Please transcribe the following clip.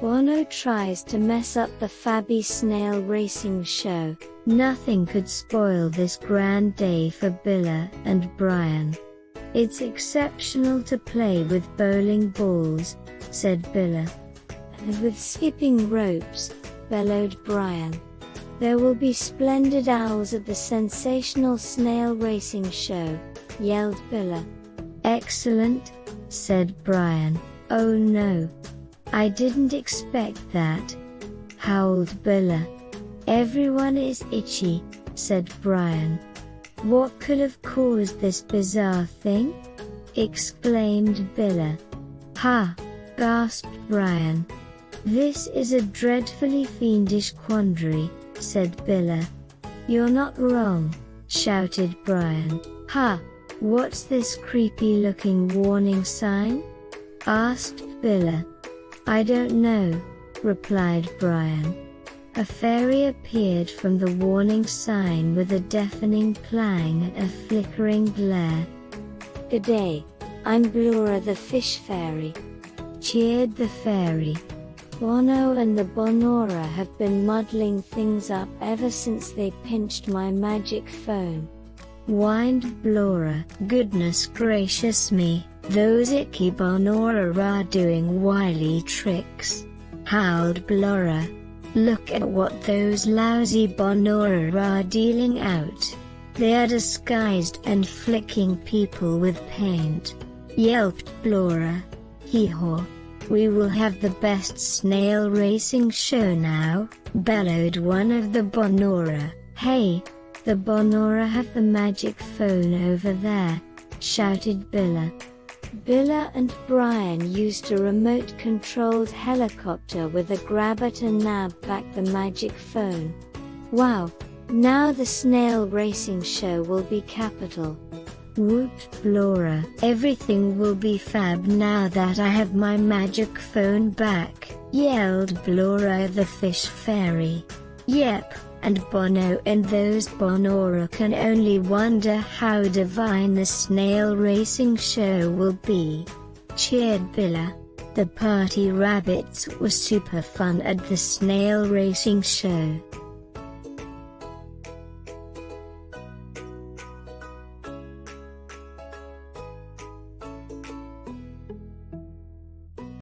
Bono tries to mess up the Fabby Snail Racing show. Nothing could spoil this grand day for Billa and Brian. It's exceptional to play with bowling balls, said Billa. And with skipping ropes, bellowed Brian. There will be splendid owls at the sensational snail racing show, yelled Billa. Excellent, said Brian. Oh no. I didn't expect that. Howled Billa. Everyone is itchy, said Brian. What could have caused this bizarre thing? exclaimed Billa. Ha! gasped Brian. This is a dreadfully fiendish quandary, said Billa. You're not wrong, shouted Brian. Ha! What's this creepy looking warning sign? asked Billa. I don't know, replied Brian. A fairy appeared from the warning sign with a deafening clang and a flickering glare. Good day, I'm Blura the Fish Fairy. Cheered the fairy. Bono and the Bonora have been muddling things up ever since they pinched my magic phone. Whined Blora. Goodness gracious me, those icky Bonora are doing wily tricks. Howled Blora. Look at what those lousy Bonora are dealing out. They are disguised and flicking people with paint. Yelped Blora. Hee-haw. We will have the best snail racing show now, bellowed one of the Bonora. Hey, the Bonora have the magic phone over there, shouted Billa. Billa and Brian used a remote-controlled helicopter with a grabber to nab back the magic phone. Wow, now the snail racing show will be capital. Whoop, Blora. Everything will be fab now that I have my magic phone back, yelled Blora the fish fairy. Yep, and Bono and those Bonora can only wonder how divine the snail racing show will be. Cheered Billa. The party rabbits were super fun at the snail racing show.